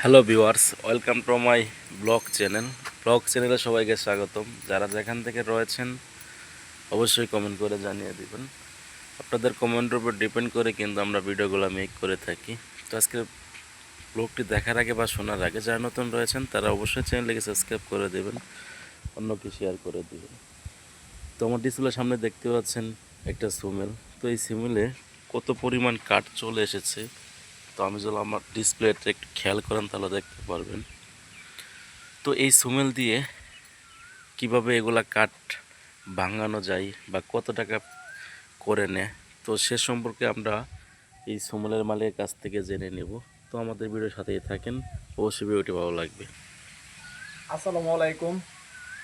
Hello viewers welcome to my blog channel blog চ্যানেলে সবাইকে স্বাগতম। যারা যেখান থেকে রয়েছেন, অবশ্যই কমেন্ট করে জানিয়ে দিবেন। আপনাদের কমেন্টের উপর ডিপেন্ড করে কিন্তু আমরা ভিডিওগুলো মেক করে থাকি। তো আজকে ব্লগটি দেখার আগে বা শোনার আগে যারা নতুন রয়েছেন, তারা অবশ্যই চ্যানেলটিকে সাবস্ক্রাইব করে দেবেন, অন্যকে শেয়ার করে দেবেন। তো আমার ডিসপ্লের সামনে দেখতে পাচ্ছেন একটা সুমেল তো এই সিমেলে কত পরিমাণ কাঠ চলে এসেছে। তো আমি যদি আমার ডিসপ্লেটা একটু খেয়াল করেন তাহলে দেখতে পারবেন। তো এই সুমেল দিয়ে কীভাবে এগুলা কাঠ ভাঙানো যায় বা কত টাকা করে নেয়, তো সে সম্পর্কে আমরা এই সুমেলের মালিকের কাছ থেকে জেনে নেব। তো আমাদের ভিডিওর সাথেই থাকেন, অবশ্যই ভিডিওটি ভালো লাগবে। আসসালামু আলাইকুম,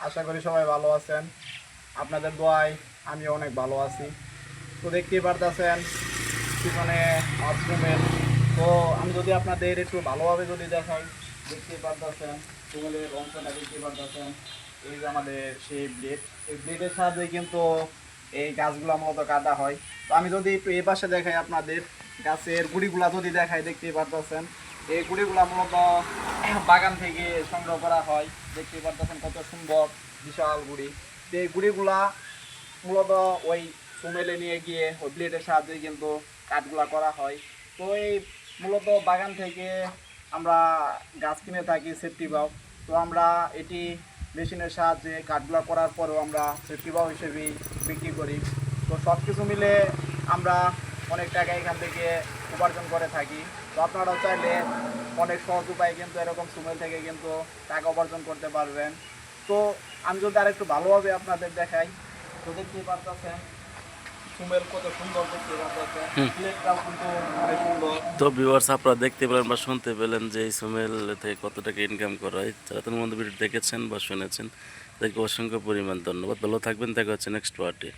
আশা করি সবাই ভালো আছেন। আপনাদের দোয়ায় আমি অনেক ভালো আছি। তো দেখতেই পারতেছেন, পিছনে মাশরুমের তো আমি যদি আপনাদের একটু ভালোভাবে যদি দেখাই, দেখতে পারতেছেন সুমেলের অংশটা দেখতেই পারতেছেন, এই যে আমাদের সেই ব্লেড এই ব্লেডের সাহায্যে কিন্তু এই গাছগুলো মূলত কাটা হয়। তো আমি যদি একটু এই পাশে দেখাই আপনাদের, গাছের গুড়িগুলা যদি দেখাই দেখতেই পারতেছেন, এই গুড়িগুলা মূলত বাগান থেকে সংগ্রহ করা হয়। দেখতে পারতেছেন কত সুন্দর, বিশাল গুড়ি। তো এই গুড়িগুলা মূলত ওই সুমেলে নিয়ে গিয়ে ওই ব্লেডের সাহায্যে কিন্তু কাঠগুলা করা হয়। তো এই মূলত বাগান থেকে আমরা গাছ কিনে থাকি সেফটি বাউ তো আমরা এটি মেশিনের সাহায্যে কাঠগুলা করার পরেও আমরা সেফটি বাউ হিসেবেই বিক্রি করি। তো সব কিছু মিলে আমরা অনেক টাকা এখান থেকে উপার্জন করে থাকি। তো আপনারাও চাইলে অনেক সহজ উপায়ে কিন্তু এরকম সুমেল থেকে কিন্তু টাকা উপার্জন করতে পারবেন। তো আমি যদি আরেকটু ভালোভাবে আপনাদের দেখাই, তো দেখতেই পারতেছেন তো ভিউয়ার্স আপনারা দেখতে পেলেন বা শুনতে পেলেন যে এই সুমেল থেকে কত টাকা ইনকাম করা হয়। যারা তোমার ভিডিও দেখেছেন বা শুনেছেন তাকে অসংখ্য পরিমাণ ধন্যবাদ। ভালো থাকবেন দেখা হচ্ছে নেক্সট পার্টি